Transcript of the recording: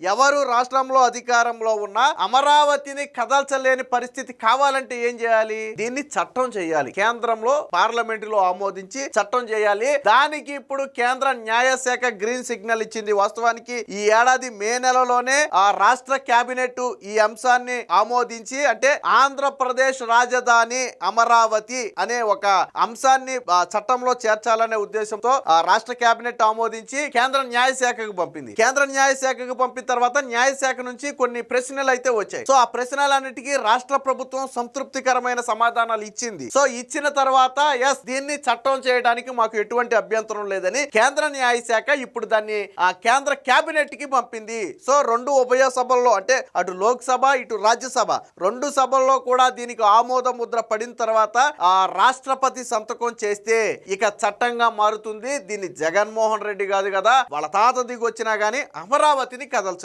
ఎవరు రాష్ట్రంలో అధికారంలో ఉన్నా అమరావతిని కదల్చలేని పరిస్థితి కావాలంటే ఏం చేయాలి? దీన్ని చట్టం చేయాలి. కేంద్రంలో పార్లమెంటులో ఆమోదించి చట్టం చేయాలి. దానికి ఇప్పుడు కేంద్ర న్యాయశాఖ గ్రీన్ సిగ్నల్ ఇచ్చింది. వాస్తవానికి ఈ ఏడాది మే నెలలోనే ఆ రాష్ట్ర కేబినెట్ ఈ అంశాన్ని ఆమోదించి అంటే ఆంధ్రప్రదేశ్ రాజధాని అమరావతి అనే ఒక అంశాన్ని ఆ, చట్టంలో చేర్చాలనే ఉద్దేశంతో ఆ రాష్ట్ర కేబినెట్ ఆమోదించి కేంద్ర న్యాయశాఖకు పంపింది. కేంద్ర న్యాయశాఖకు పంపిన తర్వాత న్యాయశాఖ నుంచి కొన్ని ప్రశ్నలు అయితే వచ్చాయి. సో ఆ ప్రశ్నలన్నిటికీ రాష్ట్ర ప్రభుత్వం సంతృప్తికరమైన సమాధానాలు ఇచ్చింది. సో ఇచ్చిన తర్వాత ఎస్ దీన్ని చట్టం చేయడానికి మాకు ఎటువంటి అభ్యంతరం లేదని కేంద్ర న్యాయశాఖ ఇప్పుడు దాన్ని ఆ కేంద్ర కేబినెట్కి పంపింది. సో రెండు ఉభయ సభల్లో అంటే అటు లోక్సభ ఇటు రాజ్యసభ రెండు సభల్లో కూడా దీనికి ఆమోద ముద్ర పడిన తర్వాత ఆ రాష్ట్రపతి సంతకం చేస్తే ఇక చట్టంగా మారుతుంది. దీన్ని జగన్మోహన్ రెడ్డి కాదు కదా వాళ్ళ తాత దిగి వచ్చినా గానీ అమరావతిని కదలు